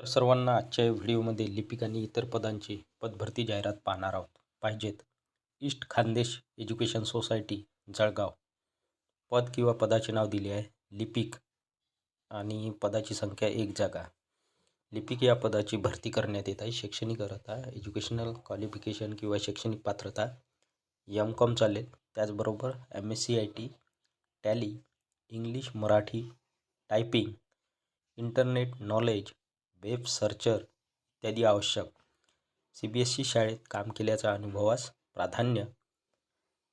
तर सर्वांना आजच्या व्हिडिओमध्ये लिपिक आणि इतर पदांची पदभरती जाहिरात पाहणार आहोत. पाहिजेत east Khandesh education society Jalgaon. पद किंवा पदाचे नाव दिले आहे. लिपिक आणि पदाची संख्या एक जागा. लिपिक या पदाची भरती करण्यात येत आहे. शैक्षणिक अर्हता एज्युकेशनल क्वालिफिकेशन किंवा शैक्षणिक पात्रता एम कॉम चालेल. त्याचबरोबर M S C I T tally English Marathi typing internet knowledge web searcher इत्यादी आवश्यक. सी बी एस ई शाळेत काम केल्याचा अनुभवास प्राधान्य.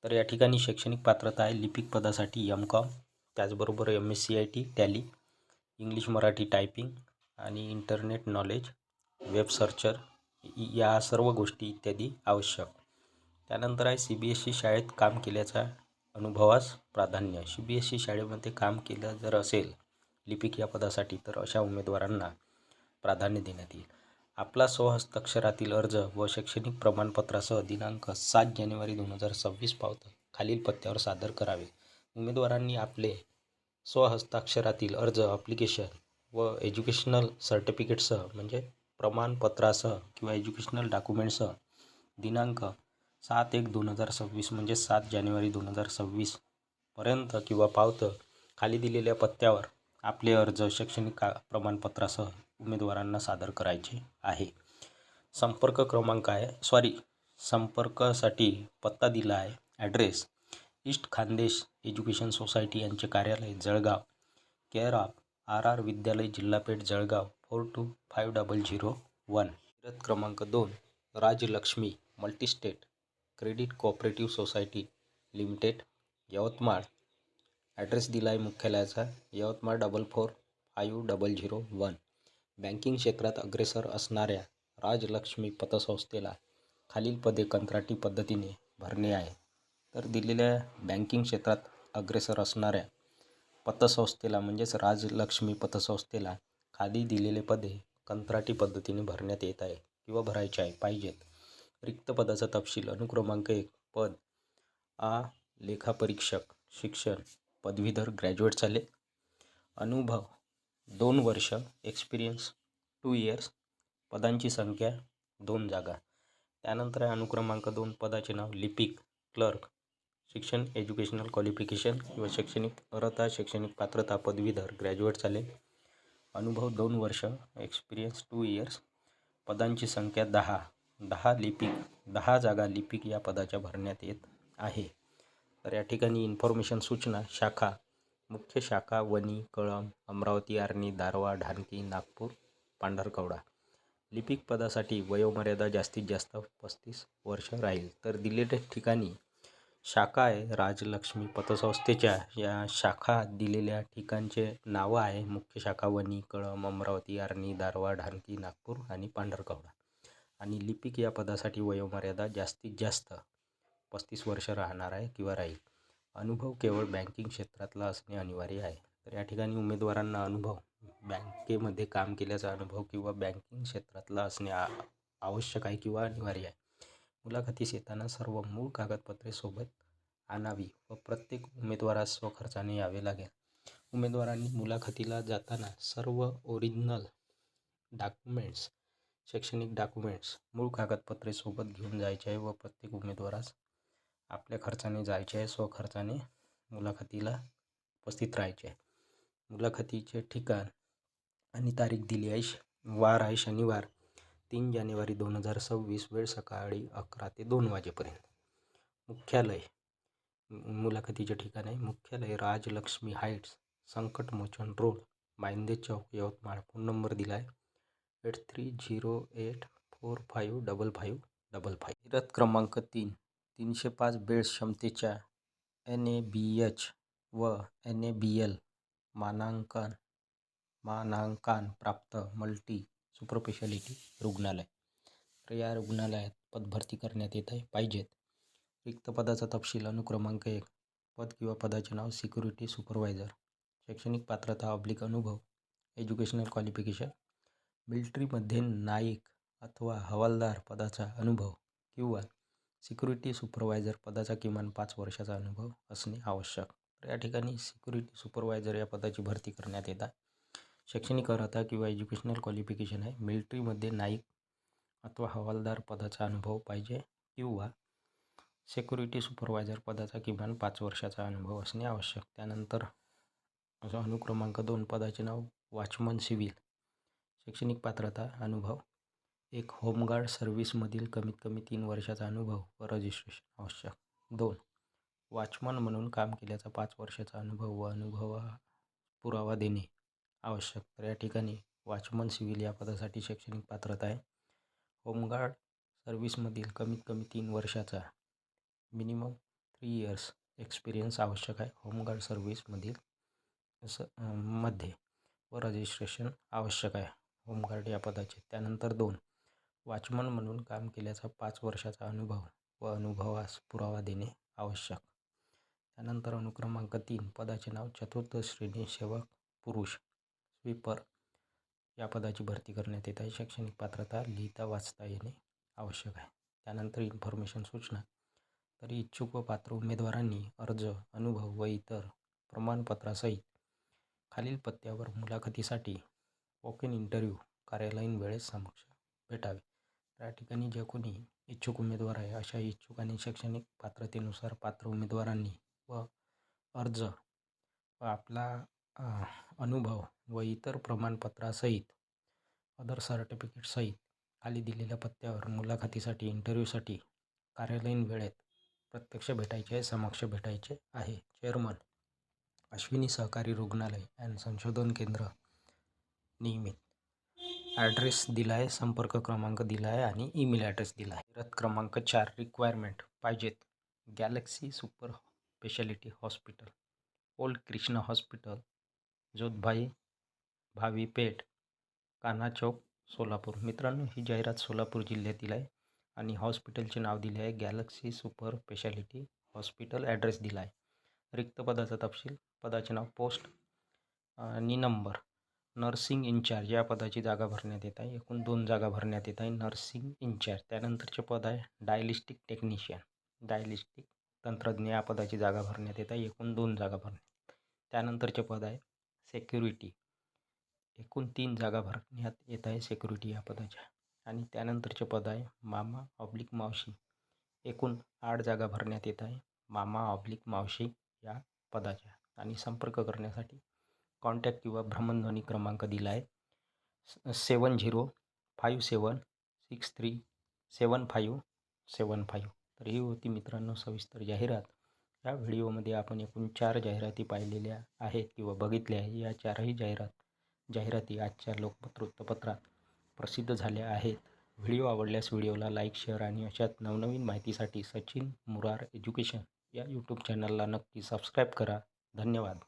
तर या ठिकाणी शैक्षणिक पात्रता आहे लिपिक पदासाठी एम कॉम त्याचबरोबर M S C I T tally English Marathi typing आणि इंटरनेट नॉलेज वेब सर्चर या सर्व गोष्टी इत्यादी आवश्यक. त्यानंतर आहे सी बी एस ई शाळेत काम केल्याचा अनुभवास प्राधान्य. सी बी एस ई शाळेमध्ये काम केलं जर असेल लिपिक या पदासाठी तर अशा उमेदवारांना प्राधान्य देण्यात येईल. आपला स्वहस्ताक्षरातील अर्ज व शैक्षणिक प्रमाणपत्रासह दिनांक सात जानेवारी दोन हजार सव्वीस पावत खालील पत्त्यावर सादर करावे. उमेदवारांनी आपले स्वहस्ताक्षरातील अर्ज ॲप्लिकेशन व एज्युकेशनल सर्टिफिकेटसह म्हणजे प्रमाणपत्रासह किंवा एज्युकेशनल डॉक्युमेंटसह दिनांक सात एक दोन हजार सव्वीस म्हणजे सात जानेवारी दोन हजार सव्वीसपर्यंत किंवा पावतं खाली दिलेल्या पत्त्यावर आपले अर्ज शैक्षणिक का प्रमाणपत्रासह उमेदवारांना सादर करायचे आहे. संपर्क क्रमांक आहे सॉरी संपर्कासाठी पत्ता दिला आहे. Address east Khandesh education society यांचे कार्यालय Jalgaon. Care of R R Vidyalaya Jilhapeth Jalgaon four two five double zero one रथ क्रमांक दोन Rajlaxmi multistate credit cooperative society limited Yavatmal. Address दिला आहे मुख्यालयाचा Yavatmal double four five double zero one banking क्षेत्रात अग्रेसर असणाऱ्या राजलक्ष्मी पतसंस्थेला खालील पदे कंत्राटी पद्धतीने भरणे आहे. तर दिलेल्या बँकिंग क्षेत्रात अग्रेसर असणाऱ्या पतसंस्थेला म्हणजेच राजलक्ष्मी पतसंस्थेला खाली दिलेले पदे कंत्राटी पद्धतीने भरण्यात येत आहे किंवा भरायचे आहे पाहिजेत. रिक्त पदाचा तपशील अनुक्रमांक एक पद आ लेखापरीक्षक शिक्षण पदवीधर ग्रॅज्युएट झाले. अनुभव दोन वर्ष एक्सपिरियन्स टू इयर्स पदांची संख्या दोन जागा. त्यानंतर आहे अनुक्रमांक दोन पदाचे नाव लिपिक क्लर्क शिक्षण एज्युकेशनल क्वालिफिकेशन किंवा शैक्षणिक अर्हता शैक्षणिक पात्रता पदवीधर ग्रॅज्युएट चालेल अनुभव दोन वर्ष एक्सपिरियन्स टू इयर्स पदांची संख्या दहा. दहा लिपिक दहा जागा लिपिक या पदाच्या भरण्यात येत आहे. तर या ठिकाणी इन्फॉर्मेशन सूचना शाखा मुख्य शाखा वणी कळंब अमरावती आर्णी दारवा ढानकी नागपूर पांढरकवडा. लिपिक पदासाठी वयोमर्यादा जास्तीत जास्त पस्तीस वर्ष राहील. तर दिलेल्या ठिकाणी शाखा आहे राजलक्ष्मी पतसंस्थेच्या. या शाखा दिलेल्या ठिकाणचे नावं आहे मुख्य शाखा वणी कळंब अमरावती आर्णी दारवा ढानकी नागपूर आणि पांढरकवडा. आणि लिपिक या पदासाठी वयोमर्यादा जास्तीत जास्त पस्तीस वर्ष राहणार आहे किंवा राहील. अनुभव केवळ बँकिंग क्षेत्रातला असणे अनिवार्य आहे. तर या ठिकाणी उमेदवारांना अनुभव बँकेमध्ये काम केल्याचा अनुभव किंवा बँकिंग क्षेत्रातला असणे आवश्यक आहे किंवा अनिवार्य आहे. मुलाखतीस येताना सर्व मूळ कागदपत्रे सोबत आणावी व प्रत्येक उमेदवारास स्वखर्चाने यावे लागेल. उमेदवारांनी मुलाखतीला जाताना सर्व ओरिजिनल डॉक्युमेंट्स शैक्षणिक डॉक्युमेंट्स मूळ कागदपत्रे सोबत घेऊन जायचे आहे व प्रत्येक उमेदवारास आपल्या खर्चाने जायचे आहे स्वखर्चाने मुलाखतीला उपस्थित राहायचे. आहे मुलाखतीचे ठिकाण आणि तारीख दिली आहे. श वार आहे शनिवार तीन जानेवारी दोन हजार सव्वीस वेळ सकाळी अकरा ते दोन वाजेपर्यंत. मुख्यालय मुलाखतीचे ठिकाण आहे. मुख्यालय Rajlaxmi heights Sankatmochan road Mainde Chowk Yavatmal. Phone number दिला आहे eight three zero eight four five double five double five. रथ क्रमांक तीन. तीनशे पाच बेड्स क्षमतेच्या एन ए बी एच व एन ए बी एल मानांकन मानांकन प्राप्त मल्टी सुपरस्पेशालिटी रुग्णालय. तर या रुग्णालयात पदभरती करण्यात येत आहे. पाहिजेत. रिक्त पदाचा तपशील अनुक्रमांक एक पद किंवा पदाचे नाव सिक्युरिटी सुपरवायझर शैक्षणिक पात्रता ऑब्लिक अनुभव एज्युकेशनल क्वालिफिकेशन मिलिटरीमध्ये नाईक अथवा हवालदार पदाचा अनुभव किंवा सिक्युरिटी सुपरवायझर पदाचा किमान पाच वर्षाचा अनुभव असणे आवश्यक. तर या ठिकाणी सिक्युरिटी सुपरवायझर या पदाची भरती करण्यात येत आहे शैक्षणिक अर्हता किंवा एज्युकेशनल क्वालिफिकेशन आहे. मिलिटरीमध्ये नाईक अथवा हवालदार पदाचा अनुभव पाहिजे किंवा सेक्युरिटी सुपरवायझर पदाचा किमान पाच वर्षाचा अनुभव असणे आवश्यक. त्यानंतर असा अनुक्रमांक दोन पदाचे नाव वॉचमन सिव्हिल. शैक्षणिक पात्रता अनुभव एक होमगार्ड सर्व्हिसमधील कमीत कमी तीन वर्षाचा अनुभव व रजिस्ट्रेशन आवश्यक. दोन वॉचमन म्हणून काम केल्याचा पाच वर्षाचा अनुभव व अनुभवा पुरावा देणे आवश्यक. तर या ठिकाणी वॉचमन सिव्हिल या पदासाठी शैक्षणिक पात्रता आहे. होमगार्ड सर्व्हिसमधील कमीत कमी तीन वर्षाचा मिनिमम थ्री इयर्स एक्सपिरियन्स आवश्यक आहे होमगार्ड सर्व्हिसमधील स मध्ये व रजिस्ट्रेशन आवश्यक आहे होमगार्ड या पदाचे. त्यानंतर दोन वॉचमन म्हणून काम केल्याचा पाच वर्षाचा अनुभव व अनुभवास पुरावा देणे आवश्यक. त्यानंतर अनुक्रमांक तीन पदाचे नाव चतुर्थ श्रेणी सेवक पुरुष स्वीपर. या पदाची भरती करण्यात येत आहे. शैक्षणिक पात्रता लिहिता वाचता येणे आवश्यक आहे. त्यानंतर इन्फॉर्मेशन सूचना. तर इच्छुक व पात्र उमेदवारांनी अर्ज अनुभव व इतर प्रमाणपत्रासहित खालील पत्त्यावर मुलाखतीसाठी वॉक इन इंटरव्ह्यू कार्यालयीन वेळेस समक्ष भेटावे. त्या ठिकाणी जे कोणी इच्छुक उमेदवार आहे अशा इच्छुक आणि शैक्षणिक पात्रतेनुसार पात्र उमेदवारांनी व अर्ज व आपला अनुभव व इतर प्रमाणपत्रासहित अदर सर्टिफिकेटसहित खाली दिलेल्या पत्त्यावर मुलाखतीसाठी इंटरव्ह्यूसाठी कार्यालयीन वेळेत प्रत्यक्ष भेटायचे आहे समक्ष भेटायचे आहे. चेअरमन अश्विनी सहकारी रुग्णालय अँड संशोधन केंद्र नियमित. ॲड्रेस दिला आहे संपर्क क्रमांक दिला आहे आणि ईमेल ॲड्रेस दिला आहे रथ क्रमांक चार रिक्वायरमेंट पाहिजेत. Galaxy super speciality hospital old Krishna hospital Jodhbhai Bhavi Peth Kanha चौक सोलापूर. मित्रांनो ही जाहिरात सोलापूर जिल्ह्यातील आहे आणि हॉस्पिटलचे नाव दिले आहे. Galaxy super speciality hospital address दिला आहे रिक्त पदाचा तपशील पदाचे नाव पोस्ट आणि नंबर नर्सिंग इंचार्ज या पदाची जागा भरण्यात येत आहे. एकूण दोन जागा भरण्यात येत आहे. नर्सिंग इंचार्ज त्यानंतरचे पद आहे डायलिस्टिक टेक्निशियन. डायलिस्टिक तंत्रज्ञ या पदाची जागा भरण्यात येत आहे. एकूण दोन जागा भरण्यात त्यानंतरचे पद आहे सेक्युरिटी एकूण तीन जागा भरण्यात येत आहे सेक्युरिटी या पदाच्या. आणि त्यानंतरचे पद आहे मामा ऑब्लिक मावशी. एकूण आठ जागा भरण्यात येत आहे मामा ऑब्लिक मावशी या पदाच्या. आणि संपर्क करण्यासाठी कॉन्टॅक्ट किंवा भ्रमणध्वनी क्रमांक दिला आहे seven zero five seven six three seven five seven five. तर ही होती मित्रांनो सविस्तर जाहिरात. या व्हिडिओमध्ये आपण एकूण चार जाहिराती पाहिलेल्या आहेत किंवा बघितल्या आहे या चारही जाहिरात जाहिराती आजच्या लोकमत वृत्तपत्रात प्रसिद्ध झाल्या आहेत. व्हिडिओ आवडल्यास व्हिडिओला लाईक शेअर आणि अशाच नवनवीन माहितीसाठी सचिन मुरार एज्युकेशन या यूट्यूब चॅनलला नक्की सबस्क्राईब करा. धन्यवाद.